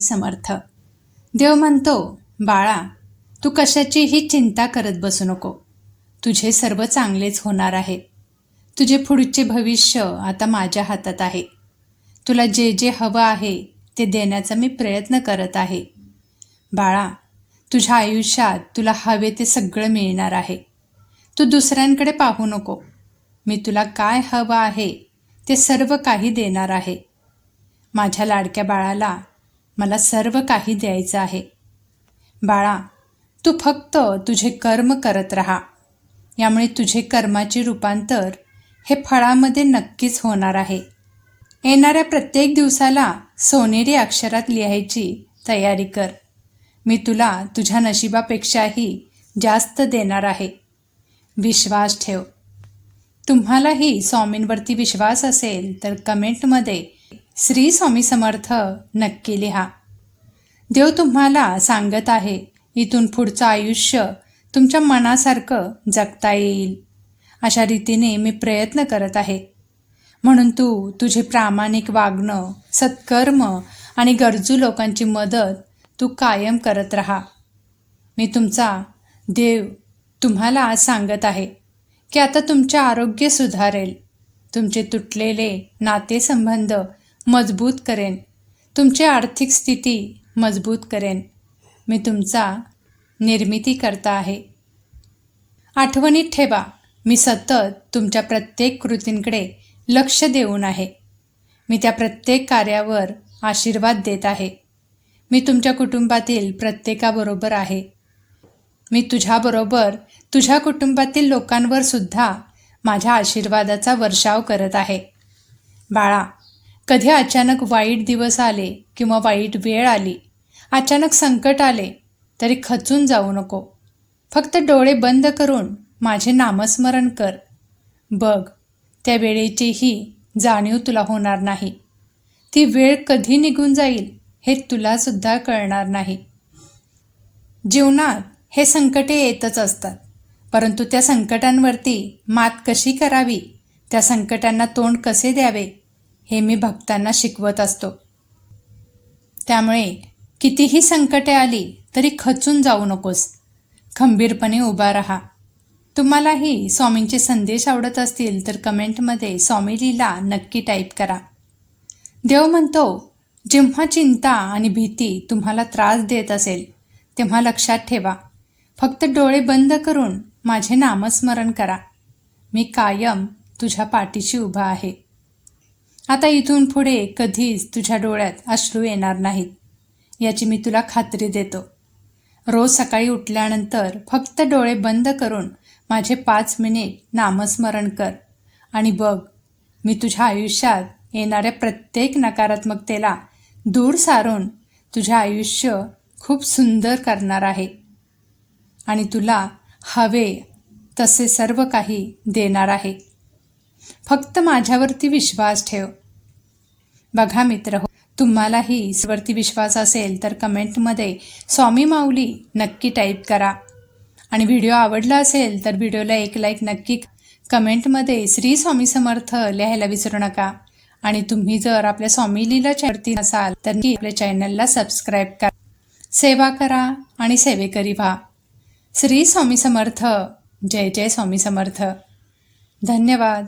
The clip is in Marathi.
समर्थ. देव म्हणतो बाळा तू कशाचीही चिंता करत बसू नको. तुझे सर्व चांगलेच होणार आहे. तुझे पुढचे भविष्य आता माझ्या हातात आहे. तुला जे जे हवं आहे ते देण्याचा मी प्रयत्न करत आहे. बाळा तुझ्या आयुष्यात तुला हवे ते सगळं मिळणार आहे. तू दुसऱ्यांकडे पाहू नको. मी तुला काय हवं आहे ते सर्व काही देणार आहे. माझ्या लाडक्या बाळाला मला सर्व काही द्यायचं आहे. बाळा तू फक्त तुझे कर्म करत राहा. यामुळे तुझे कर्माचे रूपांतर हे फळामध्ये नक्कीच होणार आहे. येणाऱ्या प्रत्येक दिवसाला सोनेरी अक्षरात लिहायची तयारी कर. मी तुला तुझ्या नशिबापेक्षाही जास्त देणार आहे. विश्वास ठेव. तुम्हालाही स्वामींवरती विश्वास असेल तर कमेंटमध्ये श्री स्वामी समर्थ नक्की लिहा. देव तुम्हाला सांगत आहे इथून पुढचं आयुष्य तुमच्या मनासारखं जगता येईल. अशा रीतीने मी प्रयत्न करत आहे. म्हणून तू तुझे प्रामाणिक वागणं सत्कर्म आणि गरजू लोकांची मदत तू कायम करत राहा. मी तुमचा देव तुम्हाला आज सांगत आहे की आता तुमचे आरोग्य सुधारेल. तुमचे तुटलेले नातेसंबंध मजबूत करेन. तुमची आर्थिक स्थिती मजबूत करेन. मी तुमचा निर्मिती करता आहे. आठवणीत ठेवा मी सतत तुमच्या प्रत्येक कृतींकडे लक्ष देऊन आहे. मी त्या प्रत्येक कार्यावर आशीर्वाद देत आहे. मी तुमच्या कुटुंबातील प्रत्येकाबरोबर आहे. मी तुझ्याबरोबर तुझ्या कुटुंबातील लोकांवर सुद्धा माझ्या आशीर्वादाचा वर्षाव करत आहे. बाळा कधी अचानक वाईट दिवस आले किंवा वाईट वेळ आली अचानक संकट आले तरी खचून जाऊ नको. फक्त डोळे बंद करून माझे नामस्मरण कर. बघ त्या वेळेचीही जाणीव तुला होणार नाही. ती वेळ कधी निघून जाईल हे तुलासुद्धा कळणार नाही. जीवनात हे संकटे येतच असतात परंतु त्या संकटांवरती मात कशी करावी? त्या संकटांना तोंड कसे द्यावे? हे मी भक्तांना शिकवत असतो. त्यामुळे कितीही संकटे आली तरी खचून जाऊ नकोस. खंबीरपणे उभा राहा. तुम्हालाही स्वामींचे संदेश आवडत असतील तर कमेंटमध्ये स्वामी लीला नक्की टाईप करा. देव म्हणतो जेव्हा चिंता आणि भीती तुम्हाला त्रास देत असेल तेव्हा लक्षात ठेवा. फक्त डोळे बंद करून माझे नामस्मरण करा. मी कायम तुझ्या पाठीशी उभा आहे. आता इथून पुढे कधीच तुझ्या डोळ्यात अश्रू येणार नाहीत. याची मी तुला खात्री देतो. रोज सकाळी उठल्यानंतर फक्त डोळे बंद करून माझे पाच मिनिट नामस्मरण कर. आणि बघ मी तुझ्या आयुष्यात येणाऱ्या प्रत्येक नकारात्मकतेला दूर सारून तुझे आयुष्य खूप सुंदर करणार आहे. आणि तुला हवे तसे सर्व काही देणार आहे. फक्त माझ्यावरती विश्वास ठेव. बघा मित्र हो तुम्हालाही वरती विश्वास असेल तर कमेंटमध्ये स्वामी माऊली नक्की टाईप करा. आणि व्हिडिओ आवडला असेल तर व्हिडिओला एक लाईक नक्की कमेंटमध्ये श्री स्वामी समर्थ लिहायला विसरू नका. आणि तुम्ही जर आपल्या स्वामी लीला चॅनलवरती असाल तर आपल्या चॅनलला सबस्क्राईब करा. सेवा करा आणि सेवेकरी व्हा. श्री स्वामी समर्थ. जय जय स्वामी समर्थ. धन्यवाद.